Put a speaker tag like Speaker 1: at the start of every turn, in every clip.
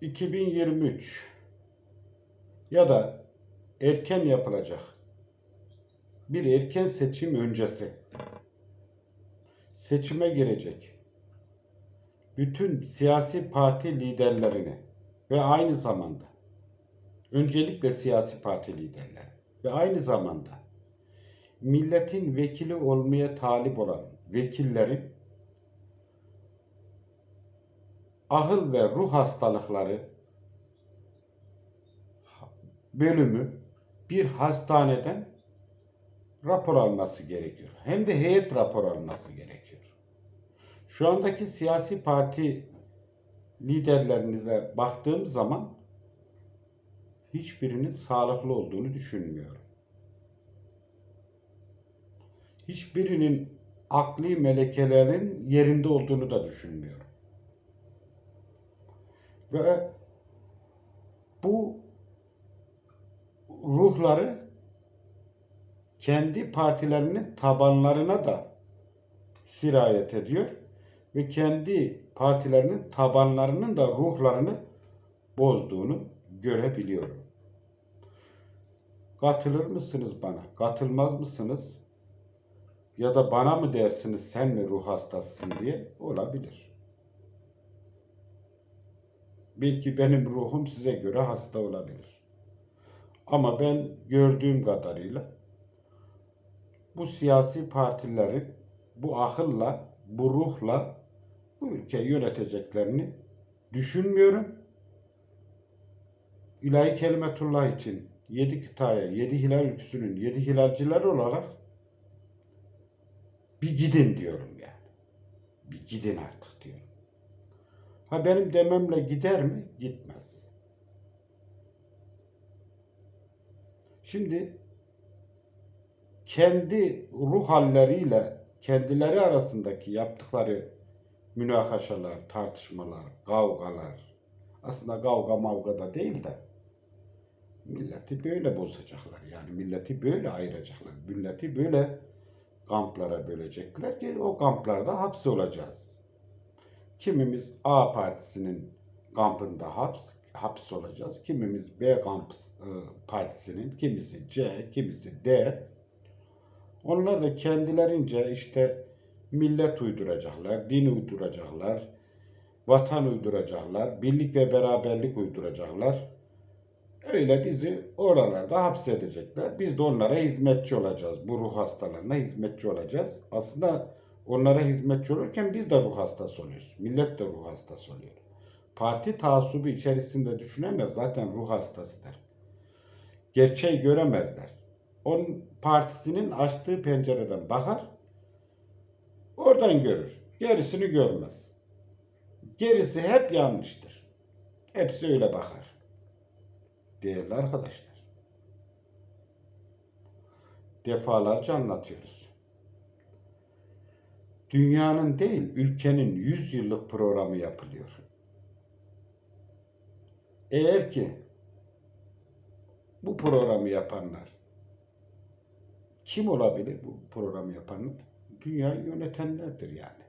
Speaker 1: 2023 ya da erken yapılacak bir erken seçim öncesi seçime girecek bütün siyasi parti liderlerini ve aynı zamanda öncelikle siyasi parti liderleri ve aynı zamanda milletin vekili olmaya talip olan vekillerin ahıl ve ruh hastalıkları bölümü bir hastaneden rapor alması gerekiyor. Hem de heyet rapor alması gerekiyor. Şu andaki siyasi parti liderlerinize baktığım zaman hiçbirinin sağlıklı olduğunu düşünmüyorum. Hiçbirinin akli melekelerin yerinde olduğunu da düşünmüyorum. Ve bu ruhları kendi partilerinin tabanlarına da sirayet ediyor ve kendi partilerinin tabanlarının da ruhlarını bozduğunu görebiliyorum. Katılır mısınız bana? Katılmaz mısınız? Ya da bana mı dersiniz sen mi ruh hastasısın diye olabilir. Belki benim ruhum size göre hasta olabilir. Ama ben gördüğüm kadarıyla bu siyasi partilerin bu akılla, bu ruhla bu ülkeyi yöneteceklerini düşünmüyorum. İlahi Kelimetullah için yedi kıtaya, yedi hilal ülküsünün yedi hilalciler olarak bir gidin diyorum yani. Bir gidin artık diyorum. Ha benim dememle gider mi? Gitmez. Şimdi kendi ruh halleriyle kendileri arasındaki yaptıkları münakaşalar, tartışmalar, kavgalar aslında kavga mavga da değil de milleti böyle bozacaklar. Yani milleti böyle ayıracaklar. Milleti böyle kamplara bölecekler ki o kamplarda hapse olacağız. Kimimiz A partisinin kampında haps, hapis olacağız. Kimimiz B kamp e, partisinin, kimisi C, kimisi D. Onlar da kendilerince işte millet uyduracaklar, din uyduracaklar, vatan uyduracaklar, birlik ve beraberlik uyduracaklar. Öyle bizi oralarda hapsedecekler. Biz de onlara hizmetçi olacağız. Bu ruh hastalarına hizmetçi olacağız. Aslında onlara hizmetçi olurken biz de ruh hastası oluyoruz. Millet de ruh hastası oluyor. Parti taassubu içerisinde düşünenler zaten ruh hastasıdır. Gerçeği göremezler. Onun partisinin açtığı pencereden bakar, oradan görür. Gerisini görmez. Gerisi hep yanlıştır. Hepsi öyle bakar. Değerli arkadaşlar. Defalarca anlatıyoruz. Dünyanın değil, ülkenin 100 yıllık programı yapılıyor. Eğer ki bu programı yapanlar kim olabilir bu programı yapanlar? Dünyayı yönetenlerdir yani.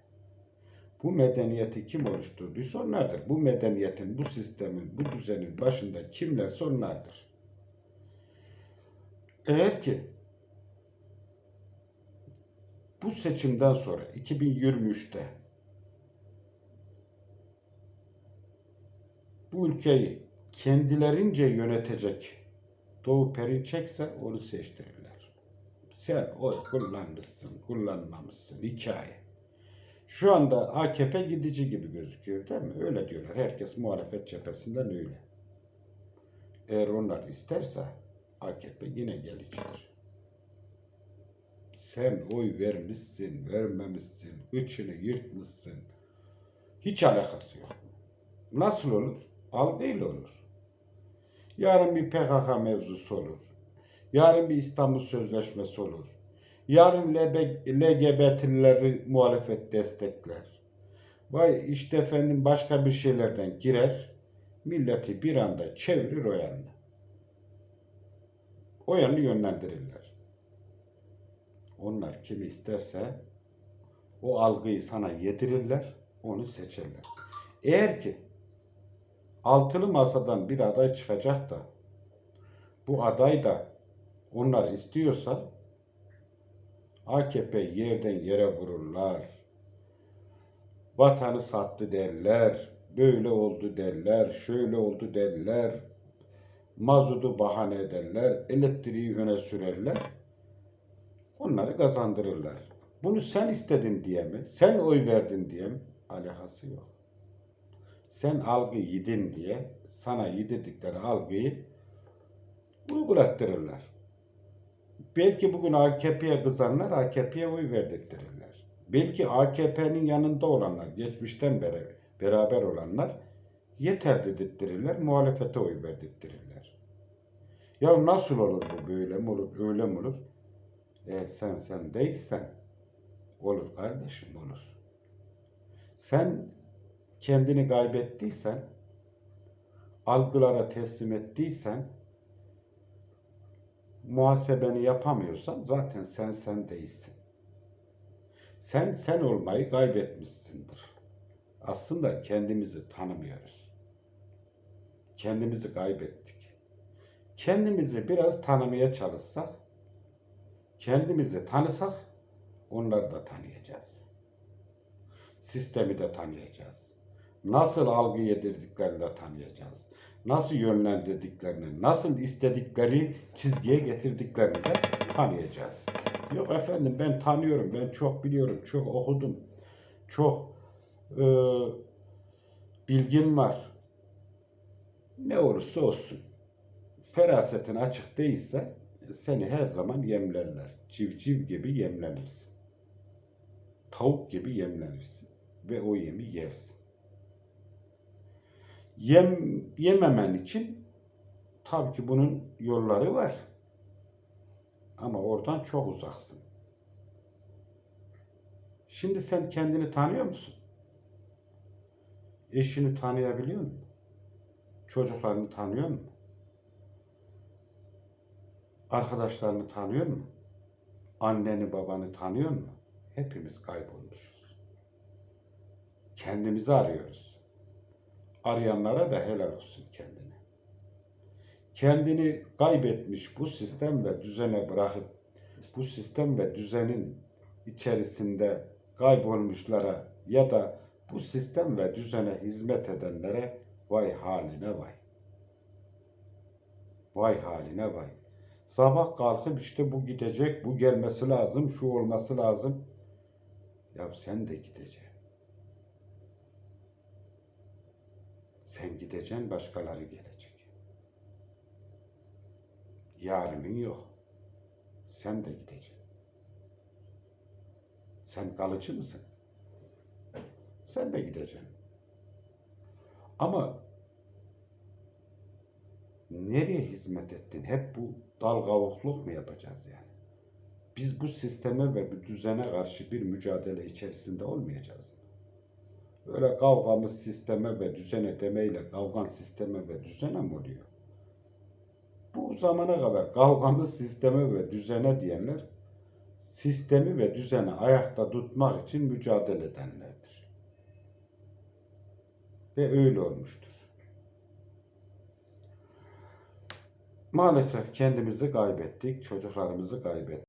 Speaker 1: Bu medeniyeti kim oluşturduysa onlardır. Bu medeniyetin, bu sistemin, bu düzenin başında kimlerse onlardır. Eğer ki bu seçimden sonra 2023'te bu ülkeyi kendilerince yönetecek Doğu Perinçekse onu seçtirirler. Sen oy kullanmışsın, kullanmamışsın hikaye. Şu anda AKP gidici gibi gözüküyor değil mi? Öyle diyorlar. Herkes muhalefet cephesinden öyle. Eğer onlar isterse AKP yine gelicidir. Sen oy vermişsin, vermemişsin, içini yırtmışsın. Hiç alakası yok. Nasıl olur? Algıyla olur. Yarın bir PKK mevzusu olur. Yarın bir İstanbul Sözleşmesi olur. Yarın LGBT'lileri muhalefet destekler. Vay işte efendim başka bir şeylerden girer. Milleti bir anda çevirir o yanına. O yanı yönlendirirler. Onlar kim isterse o algıyı sana yedirirler, onu seçerler. Eğer ki altılı masadan bir aday çıkacak da bu aday da onlar istiyorsa AKP yerden yere vururlar. Vatanı sattı derler. Böyle oldu derler. Şöyle oldu derler. Mazotu bahane ederler. Elektriği öne sürerler. Onları kazandırırlar. Bunu sen istedin diye mi? Sen oy verdin diye mi? Alakası yok. Sen algı yedin diye sana yedirdikleri algıyı uygulattırırlar. Belki bugün AKP'ye kızanlar AKP'ye oy verdirttirirler. Belki AKP'nin yanında olanlar, geçmişten beri beraber olanlar yeter dedirttirirler, muhalefete oy verdirttirirler. Ya nasıl olur bu böyle mi olur, öyle mi olur? Eğer sen sen değilsen olur kardeşim olur. Sen kendini kaybettiysen, algılara teslim ettiysen, muhasebeni yapamıyorsan zaten sen sen değilsin. Sen sen olmayı kaybetmişsindir. Aslında kendimizi tanımıyoruz. Kendimizi kaybettik. Kendimizi biraz tanımaya çalışsak, kendimizi tanısak onları da tanıyacağız. Sistemi de tanıyacağız. Nasıl algı yedirdiklerini de tanıyacağız. Nasıl yönlendirdiklerini, nasıl istedikleri çizgiye getirdiklerini de tanıyacağız. Yok efendim ben tanıyorum, ben çok biliyorum, çok okudum, çok e, bilgim var. Ne olursa olsun. Ferasetin açık değilse seni her zaman yemlerler. Civciv gibi yemlenirsin. Tavuk gibi yemlenirsin. Ve o yemi yersin. Yem, yememen için tabii ki bunun yolları var. Ama oradan çok uzaksın. Şimdi sen kendini tanıyor musun? Eşini tanıyabiliyor musun? Çocuklarını tanıyor musun? Arkadaşlarını tanıyor musun? Anneni babanı tanıyor musun? Hepimiz kaybolmuşuz. Kendimizi arıyoruz. Arayanlara da helal olsun kendine. Kendini kaybetmiş bu sistem ve düzene bırakıp bu sistem ve düzenin içerisinde kaybolmuşlara ya da bu sistem ve düzene hizmet edenlere vay haline vay. Vay haline vay. Sabah kalkıp işte bu gidecek, bu gelmesi lazım, şu olması lazım. Ya sen de gideceksin. Sen gideceksin, başkaları gelecek. Yarının yok. Sen de gideceksin. Sen kalıcı mısın? Sen de gideceksin. Ama nereye hizmet ettin? Hep bu dal kavukluk mu yapacağız yani? Biz bu sisteme ve bu düzene karşı bir mücadele içerisinde olmayacağız mı? Öyle kavgamız sisteme ve düzene demeyle kavgan sisteme ve düzene mi oluyor? Bu zamana kadar kavgamız sisteme ve düzene diyenler sistemi ve düzeni ayakta tutmak için mücadele edenlerdir. Ve öyle olmuştur. Maalesef kendimizi kaybettik, çocuklarımızı kaybettik.